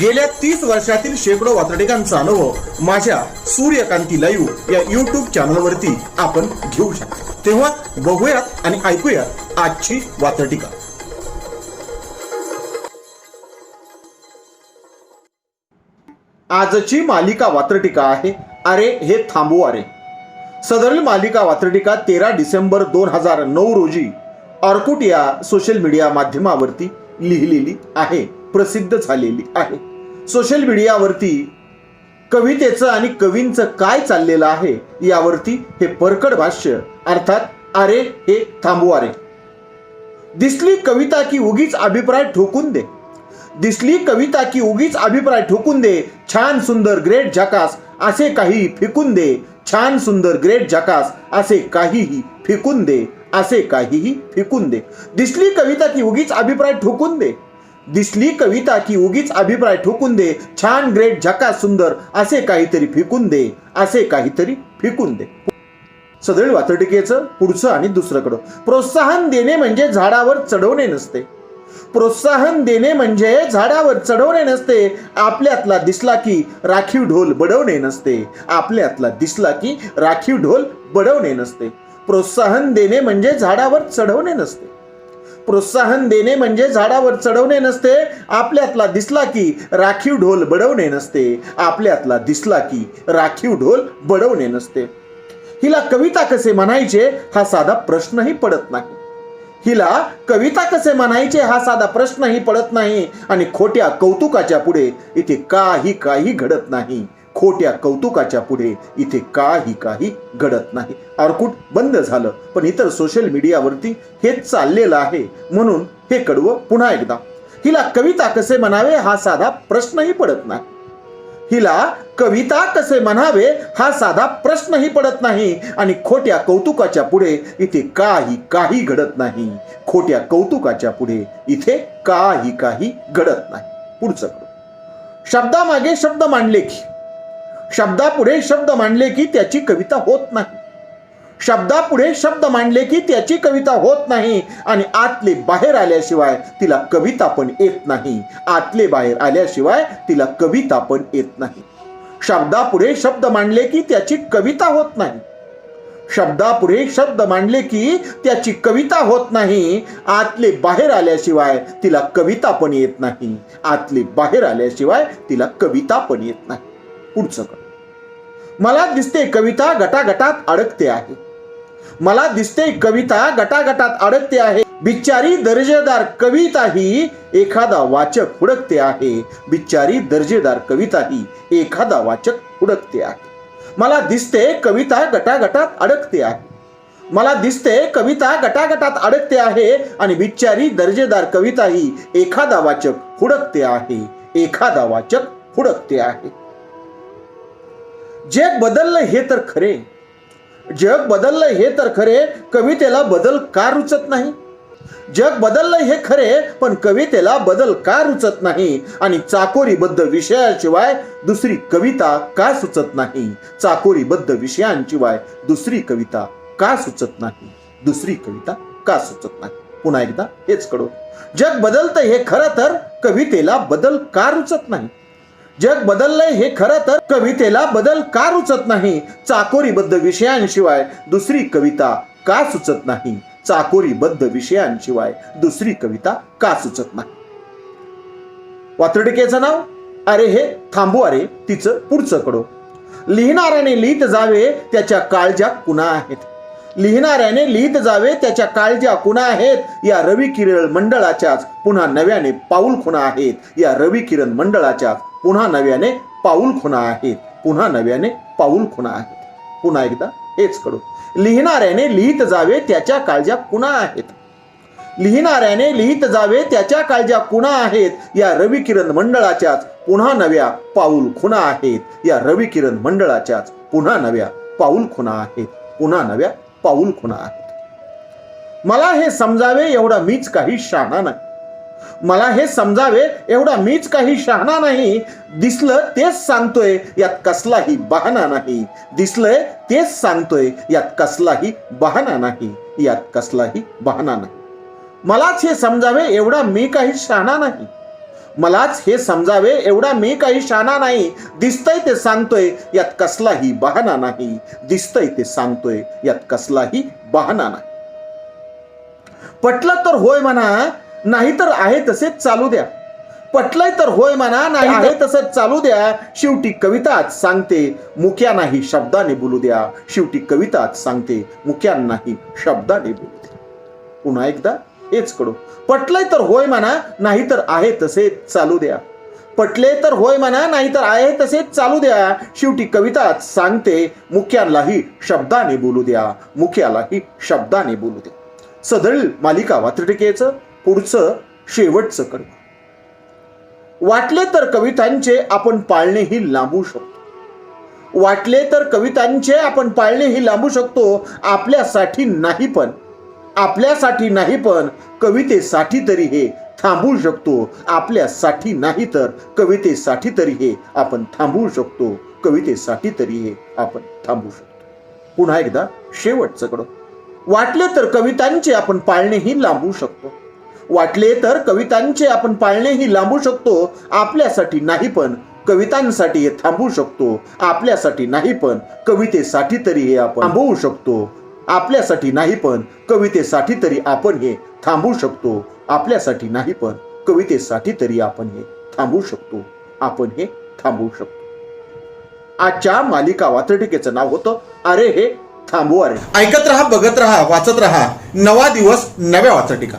गेल्या तीस वर्षातील शेकडो वातडिकांचा अनुभव माझ्या सूर्यकांती लाईव्ह या युट्यूब चॅनलवरती आपण घेऊ शकतो. तेव्हा बघूयात आणि ऐकूयात आजची वातडिका आजची मालिका वात्रटिका आहे अरे हे थांबू अरे. सदरील मालिका वात्रटिका तेरा डिसेंबर दोन हजार नऊ रोजी ऑर्कुट या सोशल मीडिया माध्यमावरती लिहिलेली आहे प्रसिद्ध झालेली आहे. सोशल मीडियावरती कवितेचं आणि कवींचं काय चाललेलं आहे यावरती हे परकड भाष्य अर्थात अरे हे थांबू अरे. दिसली कविता की उगीच अभिप्राय ठोकून दे. दिसली कविता की उगीच अभिप्राय ठोकून दे. छान सुंदर ग्रेट झकास असे काही फेकून दे. छान सुंदर ग्रेट झकास असे काहीही फेकून दे. असे काहीही फेकून दे. दिसली कविता की उगीच अभिप्राय ठोकून दे. दिसली कविता की उगीच अभिप्राय ठोकून दे. छान ग्रेट झकास सुंदर असे काहीतरी फेकून दे. असे काहीतरी फेकून दे. सदरील वातटिकेचं पुढचं आणि दुसरंकडं. प्रोत्साहन देणे म्हणजे झाडावर चढवणे नसते. प्रोत्साहन देणे म्हणजे झाडावर चढवणे नसते. आपल्यातला दिसला की राखीव ढोल बडवणे नसते. आपल्यातला दिसला की राखीव ढोल बडवणे नसते. प्रोत्साहन देणे म्हणजे झाडावर चढवणे नसते. प्रोत्साहन देणे म्हणजे झाडावर चढवणे नसते. आपल्यातला दिसला की राखीव ढोल बडवणे नसते. आपल्यातला दिसला की राखीव ढोल बडवणे नसते. हिला कविता कसे म्हणायचे हा साधा प्रश्नही पडत नाही. हिला कविता कसे म्हणायचे हा साधा प्रश्नही पडत नाही. आणि खोट्या कौतुकाच्या पुढे इथे काही काही घडत नाही. खोट्या कौतुकाच्या पुढे इथे काही काही घडत नाही. आरकूट बंद झालं पण इतर सोशल मीडियावरती हे चाललेलं आहे म्हणून हे कडवं पुन्हा एकदा. हिला कविता कसे म्हणावे हा साधा प्रश्नही पडत नाही. हिला कविता कसे म्हणावे हा साधा प्रश्नही पडत नाही आणि खोट्या कौतुकाच्या पुढे इथे काही काही घडत नाही. खोट्या कौतुकाच्या पुढे इथे काही काही घडत नाही. पुढचं शब्दामागे शब्द मांडले की शब्दापुढे शब्द मांडले की त्याची कविता होत नाही. शब्दापुढे शब्द मांडले की त्याची कविता होत नाही आणि आतले बाहेर आल्याशिवाय तिला कविता पण येत नाही. आतले बाहेर आल्याशिवाय तिला कविता पण येत नाही. शब्दापुढे शब्द मांडले की त्याची कविता होत नाही. शब्दापुढे शब्द मांडले की त्याची कविता होत नाही. आतले बाहेर आल्याशिवाय तिला कविता पण येत नाही. आतले बाहेर आल्याशिवाय तिला कविता पण येत नाही. पुढचं कर मला दिसते कविता गटागटात अडकते आहे. मला दिसते कविता गटागटात अडकते आहे. बिचारी दर्जेदार कविता ही एखादा वाचक हुडकते आहे. बिचारी दर्जेदार कविता ही एखादा वाचक हुडकते आहे. मला दिसते कविता गटागटात अडकते आहे. मला दिसते कविता गटागटात अडकते आहे आणि बिचारी दर्जेदार कविता ही एखादा वाचक हुडकते आहे. एखादा वाचक हुडकते आहे. जग बदललं हे तर खरे. जग बदललं हे तर खरे कवितेला बदल का रुचत नाही? जग बदललं हे खरे पण कवितेला बदल का रुचत नाही? आणि चाकोरीबद्ध विषयाशिवाय दुसरी कविता का सुचत नाही? चाकोरीबद्ध विषयांशिवाय दुसरी कविता का सुचत नाही? दुसरी कविता का सुचत नाही? पुन्हा एकदा हेच कडू जग बदलतं हे खरं तर कवितेला बदल का रुचत नाही? जग बदललंय हे खरं तर कवितेला बदल का रुचत नाही? चाकोरीबद्ध विषयांशिवाय दुसरी कविता का सुचत नाही? चाकोरीबद्ध विषयांशिवाय दुसरी कविता का सुचत नाही? वात्रटिकेचं नाव? अरे हे थांबू अरे तिचं पुढचं कडो. लिहिणाऱ्याने लिहित जावे त्याच्या काळजा कुणा आहेत? लिहिणाऱ्याने लिहित जावे त्याच्या काळज्या कुणा आहेत? या रवी किरण मंडळाच्याच पुन्हा नव्याने पाऊल खुणा आहेत. या रवी किरण मंडळाच्याच पुन्हा नव्याने पाऊल खुणा आहेत. पुन्हा नव्याने पाऊल खुणा आहेत. पुन्हा एकदा हेच कडू लिहिणाऱ्याने लिहित जावे त्याच्या काळज्या कुणा आहेत? लिहिणाऱ्याने लिहित जावे त्याच्या काळज्या कुणा आहेत? या रवी किरण मंडळाच्याच पुन्हा नव्या पाऊल खुणा आहेत. या रवी किरण मंडळाच्याच पुन्हा नव्या पाऊल खुणा आहेत. पुन्हा नव्या पाऊल खुणा आहेत. मला हे समजावे एवढा मीच काही शाणा नाही. मला हे समजावे एवढा मीच काही शहाणा नाही. दिसलं तेच सांगतोय यात कसलाही बहाना नाही. दिसलंय तेच सांगतोय यात कसलाही बहाना नाही. यात कसलाही बहाना नाही. मलाच हे समजावे एवढा मी काही शहाणा नाही. मलाच हे समजावे एवढा मी काही शाना नाही. दिसतंय ते सांगतोय यात कसलाही बहाना नाही. दिसतंय ते सांगतोय यात कसलाही बहाना नाही. पटलं तर होय म्हणा नाही तर आहे तसेच चालू द्या. पटलंय तर होय म्हणा नाही आहे तसंच चालू द्या. शेवटी कविताच सांगते मुक्या नाही शब्दाने बोलू द्या. शेवटी कविताच सांगते मुक्या नाही शब्दाने बोलू द्या. पुन्हा एकदा हेच कडू पटलंय तर होय म्हणा नाही तर आहे तसेच चालू द्या. पटले तर होय म्हणा नाही तर आहे तसेच चालू द्या. शेवटी कविताच सांगते मुख्यालाही शब्दाने बोलू द्या. मुख्यालाही शब्दाने बोलू द्या. सदळ मालिका वात्रटिकेचं पुढचं शेवटचं कडवं वाटले तर कवितांचे आपण पाळणेही लांबू शकतो. वाटले तर कवितांचे आपण पाळणेही लांबू शकतो आपल्यासाठी नाही पण आपल्यासाठी नाही पण कवितेसाठी तरी हे थांबू शकतो. आपल्यासाठी नाही तर कवितेसाठी तरी हे आपण थांबू शकतो. कवितेसाठी तरी हे आपण थांबू शकतो. पुन्हा एकदा शेवटचं कडं. वाटले तर कवितांचे आपण पाळणेही लांबू शकतो. वाटले तर कवितांचे आपण पाळणेही लांबू शकतो. आपल्यासाठी नाही पण कवितांसाठी हे थांबवू शकतो. आपल्यासाठी नाही पण कवितेसाठी तरी हे आपण थांबवू शकतो. आपल्यासाठी नाही पण कवितेसाठी तरी आपण हे थांबवू शकतो. आपल्यासाठी नाही पण कवितेसाठी तरी आपण हे थांबवू शकतो. आपण हे थांबवू शकतो. आजच्या मालिका वात्रटिकेचं नाव होतं अरे हे थांबू अरे. ऐकत राहा बघत राहा वाचत राहा. नवा दिवस नव्या वाचटिका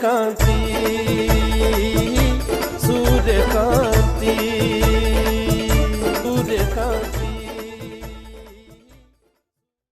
kanti, Sud.